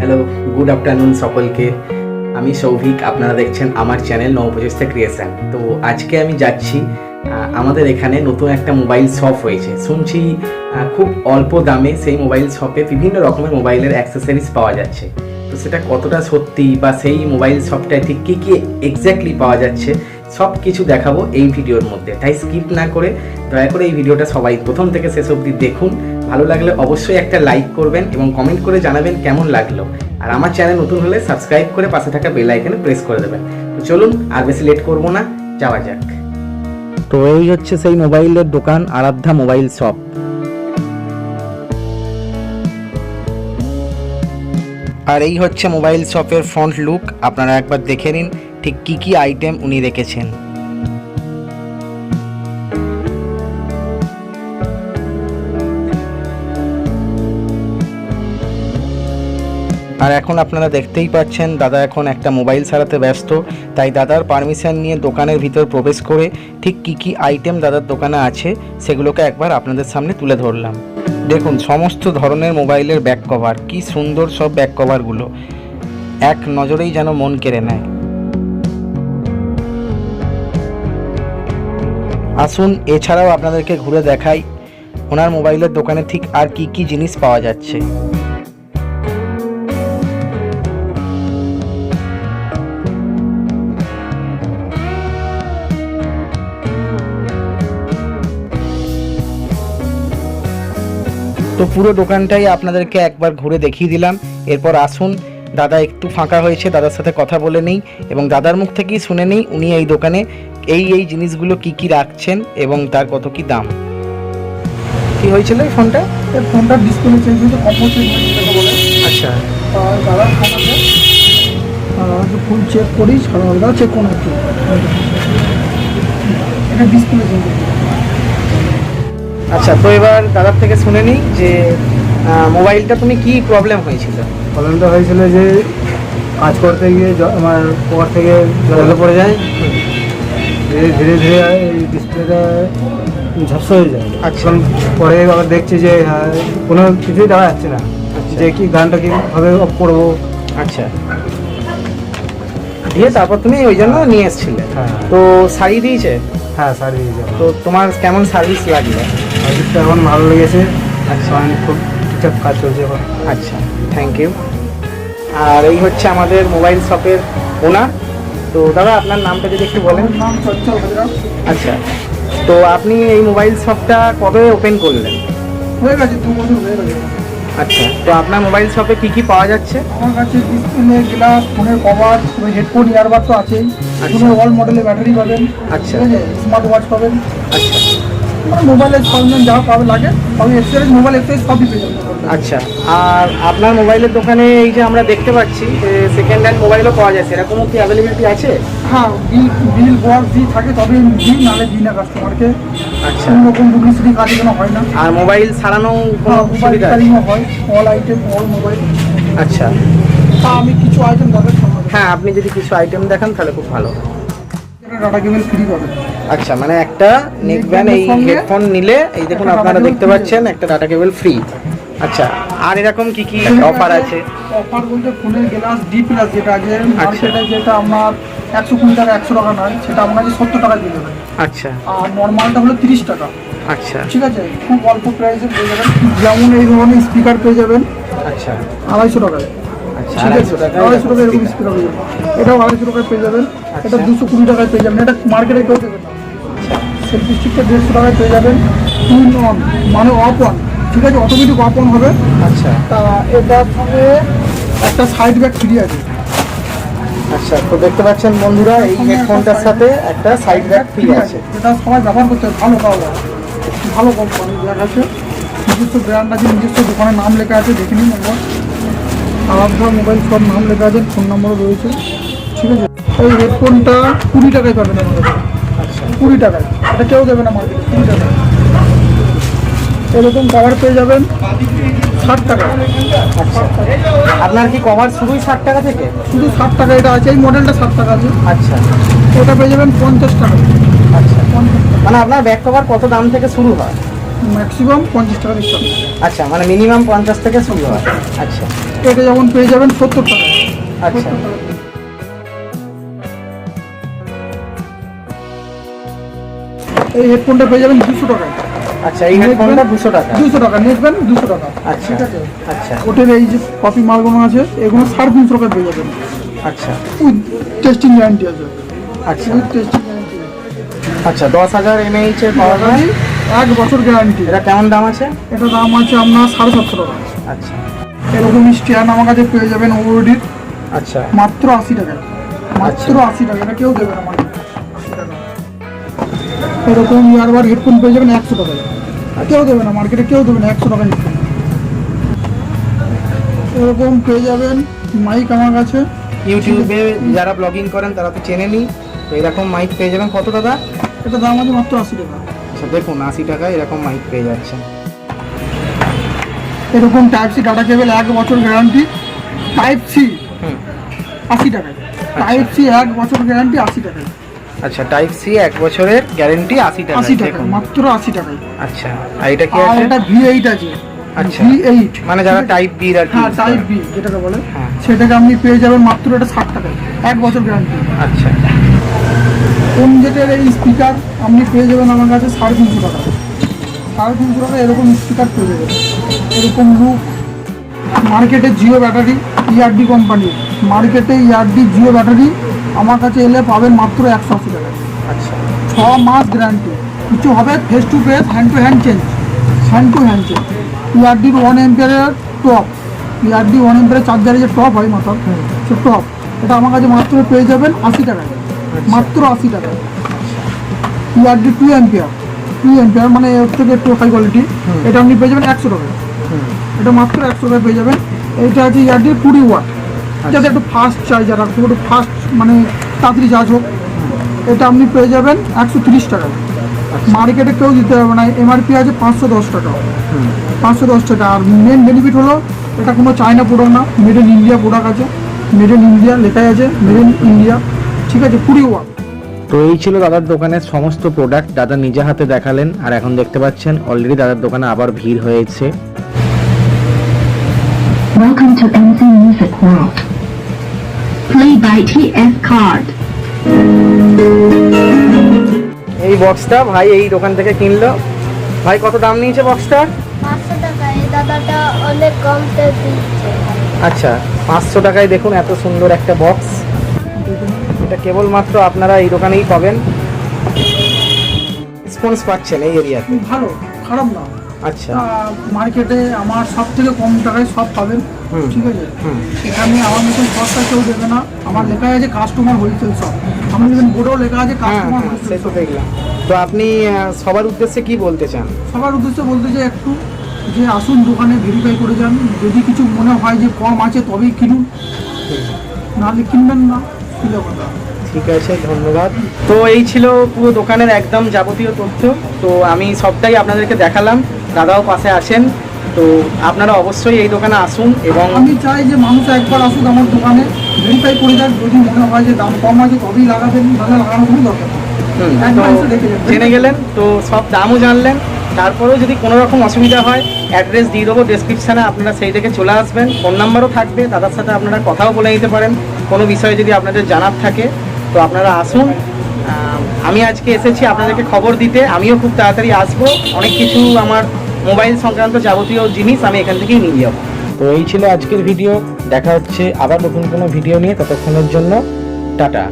Hello good afternoon সকলকে। আমি সৌভিক, আপনারা দেখছেন আমার চ্যানেল নবপ্রচেষ্টা ক্রিয়েশন তো আজকে আমি যাচ্ছি আমাদের এখানে নতুন একটা মোবাইল শপ হয়েছে। শুনছি খুব অল্প দামে সেই মোবাইল শপে বিভিন্ন রকমের মোবাইলের অ্যাক্সেসরিজ পাওয়া যাচ্ছে। তো সেটা কতটা সত্যি বা সেই মোবাইল শপটায় ঠিক কী কী এক্স্যাক্টলি পাওয়া যাচ্ছে সব কিছু দেখাবো এই ভিডিওর মধ্যে। তাই স্কিপ না করে দয়া করে এই ভিডিওটা সবাই প্রথম থেকে শেষ অবধি দেখুন। ভালো লাগলে অবশ্যই একটা লাইক করবেন এবং কমেন্ট করে জানাবেন কেমন লাগল। আর আমার চ্যানেল নতুন হলে সাবস্ক্রাইব করে পাশে থাকা বেল আইকনে প্রেস করে দেবেন। তো চলুন, আর বেশি লেট করব না, যাওয়া যাক। তো এই হচ্ছে সেই মোবাইলের দোকান, আরাধ্যা মোবাইল শপ আর এই হচ্ছে মোবাইল শপের ফ্রন্ট লুক আপনারা একবার দেখে নিন, ঠিক কী কী আইটেম উনি রেখেছেন। আর এখন আপনারা দেখতেই পাচ্ছেন, দাদা এখন একটা মোবাইল সারাতে ব্যস্ত। তাই দাদার পারমিশন নিয়ে দোকানের ভিতর প্রবেশ করে ঠিক কী কী আইটেম দাদার দোকানে আছে, সেগুলোকে একবার আপনাদের সামনে তুলে ধরলাম। দেখুন, সমস্ত ধরনের মোবাইলের ব্যাক কভার কি সুন্দর সব ব্যাক কভারগুলো এক নজরেই যেন মন কেড়ে নেয়। আসুন, এছাড়াও আপনাদেরকে ঘুরে দেখাই, ওনার মোবাইলের দোকানে ঠিক আর কি কি জিনিস পাওয়া যাচ্ছে। তো পুরো দোকানটাই আপনাদেরকে একবার ঘুরে দেখিয়ে দিলাম। এরপর আসুন দাদা একটু ফাঁকা হয়েছে দাদার সাথে কথা বলে নেই এবং দাদার মুখ থেকেই শুনে নেই উনি এই দোকানে এই এই জিনিসগুলো কি কি রাখছেন এবং তার কত কি দাম। কি হয়েছিল এই ফোনটা? এর ফোনটা ডিসপ্লে চেঞ্জ হয়েছে কম্বো চেঞ্জ হয়েছে বলে। আচ্ছা। দাদার ফোন আছে ফুল চেক করি আলাদা চেক করুন একটু। এটা ডিসপ্লে চেঞ্জ হয়েছে। আচ্ছা তো এবার দাদার থেকে শুনে নিই যে মোবাইলটা তুমি কি প্রবলেম হয়েছিল? প্রবলেমটা হয়েছিল যে কাজ করতে গিয়ে আমার পর থেকে জলে পড়ে যায়? ধীরে ধীরে ধীরে এই ডিসপ্লেটা ঝাপসা হয়ে যায়। আচ্ছা। এখন পরে আবার দেখছি যে হ্যাঁ, কোনো কিছুই দেখা যাচ্ছে না। আচ্ছা। যে কি গানটা কীভাবে অফ করব। আচ্ছা। দিয়ে তারপর তুমি ওই জন্য নিয়ে এসেছিলে। হ্যাঁ। তো শাড়ি দিয়েছে? হ্যাঁ সারি দিয়ে যাব তো তোমার কেমন সার্ভিস লাগল? সার্ভিসটা এখন ভালো লেগেছে। আচ্ছা খুব ঠিকঠাক কাজ চলছে এখন। আচ্ছা থ্যাংক ইউ আর এই হচ্ছে আমাদের মোবাইল শপের ওনার তো দাদা আপনার নামটা যদি একটু বলেন। নাম হাজরা। আচ্ছা তো আপনি এই মোবাইল শপটা কবে ওপেন করলেন? হয়ে গেছে দু বছর হয়ে গেছে। আচ্ছা তো আপনার মোবাইল শপে কি কি পাওয়া যাচ্ছে? আমার কাছে ডিসপ্লে গ্লাস ফোনের কভার হেডফোন ইয়ারবাড তো আছেই। ফোনের অল মডেলের ব্যাটারি পাবেন। আচ্ছা। স্মার্ট ওয়াচ পাবেন। আচ্ছা। মোবাইলের সরঞ্জাম যা পাবে লাগে। মোবাইল সবই পেয়ে আচ্ছা আর আপনার মোবাইলের দোকানে এই যে আমরা দেখতে পাচ্ছি সেকেন্ড হ্যান্ড মোবাইলও পাওয়া যায় সেরকমও কি অ্যাভেলেবিলিটি আছে? হ্যাঁ বিল বিল দি থাকে তবে আমি দিই নাহলে দিই না কাস্টমারকে আচ্ছা। কোনো রকম ডুপ্লিসিটি কাজ কোনো হয় না। আর মোবাইল সারানো কোনো হ্যাঁ, সুবিধা হয় অল আইটেম অল মোবাইল আচ্ছা। তা আমি কিছু আইটেম তাদের হ্যাঁ আপনি যদি কিছু আইটেম দেখান তাহলে খুব ভালো। ডাটা কেবল ফ্রি পাবেন আচ্ছা মানে একটা নেক ব্যান্ড এই হেডফোন নিলে এই দেখুন আপনারা দেখতে পাচ্ছেন একটা ডাটা কেবল ফ্রি আচ্ছা আর এরকম কি কি অফার আছে অফার বলতে ফোনের গ্লাস ডি প্লাস যেটা আছে আচ্ছা। মার্কেটে যেটা আমার একশো কুড়ি টাকা একশো টাকা নয় সেটা আপনার কাছে সত্তর টাকা দিয়ে দেবেন। আচ্ছা। আর নর্মালটা হলো তিরিশ টাকা। আচ্ছা। ঠিক আছে? খুব অল্প প্রাইসে পেয়ে যাবেন। যেমন এই ধরনের স্পিকার পেয়ে যাবেন। আচ্ছা। আড়াইশো টাকায়। আচ্ছা আড়াইশো টাকা এরকম স্পিকার পেয়ে যাবেন। এটাও আড়াইশো টাকায় পেয়ে যাবেন। আচ্ছা। এটা দুশো কুড়ি টাকায় পেয়ে যাবেন। এটা মার্কেটে পেয়ে দেবেন না সেলফি দেড়শো টাকায় পেয়ে যাবেন। টুইন অন মানে অফ অন। ঠিক আছে অটোমেটিক অফ অন হবে। আচ্ছা। তা এটার সঙ্গে একটা সাইড ব্যাগ ফ্রি আছে। আচ্ছা তো দেখতে পাচ্ছেন বন্ধুরা এই হেডফোনটার সাথে একটা সাইড ব্যাগ ফ্রি আছে এটা সবাই ব্যবহার করতে ভালো পাওয়া যায়। ভালো কোম্পানি ব্যাগ আছে নিজস্ব ব্র্যান্ড আছে নিজস্ব দোকানের নাম লেখা আছে দেখে নিন একবার। আলাদা মোবাইল সব নাম লেখা আছে ফোন নম্বরও রয়েছে। ঠিক আছে এই হেডফোনটা কুড়ি টাকায় পাবেন আমাদের। আচ্ছা। কুড়ি টাকায়। এটা কেউ দেবে না মার্কেটে টাকায় এরকম কভার পেয়ে যাবেন ষাট টাকা। আপনার কি কভার শুরুই ষাট টাকা থেকে? শুধু ষাট টাকা এটা আছে এই মডেলটা ষাট টাকা আছে। আচ্ছা। ওটা পেয়ে যাবেন পঞ্চাশ টাকা। আচ্ছা। মানে আপনার ব্যাক কভার কত দাম থেকে শুরু হয়? ম্যাক্সিমাম পঞ্চাশ টাকা স্টার্ট আচ্ছা মানে মিনিমাম পঞ্চাশ থেকে শুরু হয়। আচ্ছা। এটা যখন পেয়ে যাবেন সত্তর টাকা। আচ্ছা। এই হেডফোনটা পেয়ে যাবেন দুশো টাকায়। আচ্ছা এই হেডফোনটা দুশো টাকা। দুশো টাকা নেটবেন দুশো টাকা। আচ্ছা ঠিক আছে? আচ্ছা। ওটার এই যে কপি মালগুলো আছে এগুলো সাড়ে তিনশো টাকায় পেয়ে যাবেন। আচ্ছা। উইথ টেস্টিং গ্যারান্টি আছে। আচ্ছা। উইথ টেস্টিং গ্যারান্টি আচ্ছা দশ হাজার এমএইচ এর পাওয়ার ব্যাংক এক বছর গ্যারান্টি এটা কেমন দাম আছে? এটা দাম আছে আপনার সাড়ে সাতশো টাকা। আচ্ছা। এরকম স্ট্যান্ড আমার কাছে পেয়ে যাবেন ওডির আচ্ছা। মাত্র আশি টাকা মাত্র আশি টাকা এটা কেউ দেবে না এরকম ইয়ারবার হেডফোন পেয়ে যাবেন একশো টাকায়। আর কেউ দেবে না মার্কেটে কেউ দেবে না একশো টাকা হেডফোন এরকম পেয়ে যাবেন মাইক আমার কাছে। ইউটিউবে যারা ব্লগিং করেন তারা তো চেনে নি। তো এরকম মাইক পেয়ে যাবেন কত দাদা এটা দাম আছে মাত্র আশি টাকা। আচ্ছা দেখুন আশি টাকায় এরকম মাইক পেয়ে যাচ্ছে। এরকম টাইপ সি ডাটা কেবল এক বছর গ্যারান্টি টাইপ সি আশি টাকায়। টাইপ সি এক বছর গ্যারান্টি আশি টাকায়। আচ্ছা টাইপ সি এক বছরের গ্যারেন্টি আশি টাকা আশি টাকা মাত্র আশি টাকায়। আচ্ছা আর এটা কি আছে? এটা ভি এইট আছে। আচ্ছা। ভি এইট মানে যারা টাইপ বি আর হ্যাঁ টাইপ। বি যেটাকে বলে। হ্যাঁ। সেটাকে আপনি পেয়ে যাবেন মাত্র এটা ষাট টাকায় এক বছর গ্যারান্টি আচ্ছা। কোন জেটের এই স্পিকার আপনি পেয়ে যাবেন আমার কাছে সাড়ে তিনশো টাকা। সাড়ে তিনশো টাকা এরকম স্পিকার পেয়ে যাবেন। এরকম লুক মার্কেটে জিও ব্যাটারি ইয়ারডি কোম্পানি মার্কেটে ইয়ারডি জিও ব্যাটারি আমার কাছে এলে পাবেন মাত্র একশো আশি টাকা। আচ্ছা। ছ মাস গ্যারান্টি কিছু হবে face to face hand to hand change hand to hand change ইয়ারডির one এম্পিয়ারের টপ ইয়ারডি ওয়ান এম্পিয়ারের চার্জারের যে টপ হয় মাথার সে টপ এটা আমার কাছে মাত্র পেয়ে যাবেন আশি টাকায়। মাত্র আশি টাকায়। ইয়ারডি টু এম্পিয়ার টু এম্পিয়ার মানে এর থেকে একটু হাই কোয়ালিটি এটা আপনি পেয়ে যাবেন একশো টাকায়। এটা মাত্র একশো টাকায় পেয়ে যাবেন। এটা আছে ইয়ারডির কুড়ি ওয়াট যাতে একটু ফাস্ট চার্জার রাখতে একটু ফাস্ট মানে তাড়াতাড়ি চার্জ হোক। এটা আপনি পেয়ে যাবেন একশো তিরিশ টাকায় মার্কেটে কেউ দিতে পারবে না এমআরপি আছে পাঁচশো দশ টাকা। পাঁচশো দশ টাকা। আর মেন বেনিফিট হলো এটা কোনো চায়না প্রোডাক্ট না মেড ইন ইন্ডিয়া প্রোডাক্ট আছে। মেড ইন ইন্ডিয়া লেখাই আছে মেড ইন ইন্ডিয়া ঠিক আছে কুড়ি ওয়াট তো এই ছিল দাদার দোকানের সমস্ত প্রোডাক্ট দাদা নিজে হাতে দেখালেন আর এখন দেখতে পাচ্ছেন অলরেডি দাদার দোকানে আবার ভিড় হয়েছে। Welcome to NZ Music World. Play by TF Card. এই বক্সটা ভাই এই দোকান থেকে কিনলো। ভাই কত দাম নিয়েছে বক্সটা পাঁচশো টাকা এই দাদাটা অনেক কমতে দিচ্ছে। আচ্ছা পাঁচশো টাকায় দেখুন এত সুন্দর একটা বক্স এটা কেবলমাত্র আপনারা এই দোকানেই পাবেন। রেসপন্স পাচ্ছেন এই এরিয়াতে ভালো খারাপ না। আচ্ছা। মার্কেটে আমার সব থেকে কম টাকায় সব পাবেন। ঠিক আছে? এখানে আমার মতন সস্তা কেউ দেবে না। আমার লেখা আছে কাস্টমার হোলসেল শপ আমার দেখবেন বোর্ডেও লেখা আছে কাস্টমার হোলসেল শপ দেখলাম। তো আপনি সবার উদ্দেশ্যে কি বলতে চান? সবার উদ্দেশ্যে বলতে চাই একটু যে আসুন দোকানে ভেরিফাই করে যান। যদি কিছু মনে হয় যে কম আছে তবেই কিনুন। নাহলে কিনবেন না ছিল কথা। ঠিক আছে ধন্যবাদ। তো এই ছিল পুরো দোকানের একদম যাবতীয় তথ্য। তো আমি সবটাই আপনাদেরকে দেখালাম। দাদাও পাশে আছেন তো আপনারা অবশ্যই এই দোকানে আসুন এবং আমি চাই যে মানুষ একবার আসুক আমার দোকানে। ভেরিফাই করে যাক যদি মনে হয় যে দাম কম আছে তবেই লাগাবেন নাহলে লাগানোর কোনো দরকার। জেনে গেলেন তো সব দামও জানলেন। তারপরেও যদি কোনো রকম অসুবিধা হয় অ্যাড্রেস দিয়ে দেবো ডেসক্রিপশানে আপনারা সেই থেকে চলে আসবেন। ফোন নাম্বারও থাকবে দাদার সাথে আপনারা কথাও বলে নিতে পারেন। কোনো বিষয়ে যদি আপনাদের জানার থাকে তো আপনারা আসুন। আমি আজকে এসেছি আপনাদেরকে খবর দিতে আমিও খুব তাড়াতাড়ি আসব। অনেক কিছু আমার মোবাইল সংক্রান্ত যাবতীয় জিনিস আমি এখান থেকেই নিয়ে যাব। তো এই ছিল আজকের ভিডিও। দেখা হচ্ছে আবার নতুন কোনো ভিডিও নিয়ে। ততক্ষণের জন্য টাটা।